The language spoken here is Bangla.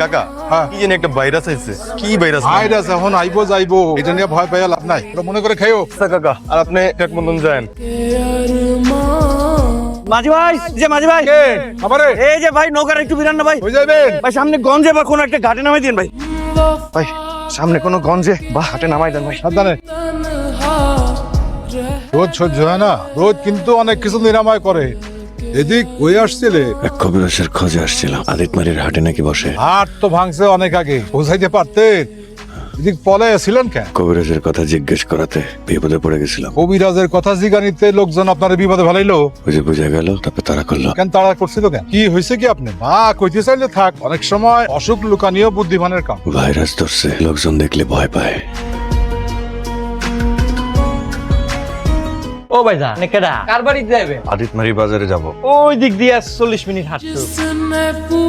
কাকা হ্যাঁ। কি জানি একটা ভাইরাস আছে কি ভাইরাস? ভাইরাস এখন আইবো যাইবো। এটা নিয়ে ভয় পাইয়া লাভ নাই। মনে করে খাইও। আচ্ছা কাকা আর আপনি এক মতন যান মাঝি ভাই যে মাঝি ভাই। এই যে ভাই নৌকার একটু বিরান না ভাই। হয়ে যাবেন ভাই সামনে গঞ্জে বা কোনো একটা ঘাটে নামাই দিন ভাই। ভাই সামনে কোনো গঞ্জে বা ঘাটে নামাই দেন ভাই। সাবধানে। রোদ সহ্য হয় না। রোদ কিন্তু অনেক কিছু নিরাময় করে। এদিক হয়ে আসছিলে? এক কবিরাজের খোঁজে আসছিলাম। আদিতমারির হাটে নাকি বসে। হাট তো ভাঙছে অনেক আগে পৌঁছাইতে পারতেন এদিক পলে ছিলেন কেন? কবিরাজের কথা জিজ্ঞেস করাতে বিপদে পড়ে গেছিলাম। কবিরাজের কথা জিগানিতে লোকজন আপনার বিপদে ভালাইলো ওই যে বুঝে গেল তারপরে তারা করল। কেন তাড়া করছিল কেন? কি হয়েছে কি আপনি? মা কইতে চাইলে থাক অনেক সময় অসুখ লুকানিও বুদ্ধিমানের কাম। ভাইরাস ধরছে লোকজন দেখলে ভয় পায়। ও ভাই যা নেকেডা কার বাড়িতে যাবে আদিতমারি বাজারে যাব। ওই দিক দিয়ে চল্লিশ মিনিট হাঁটতে হবে।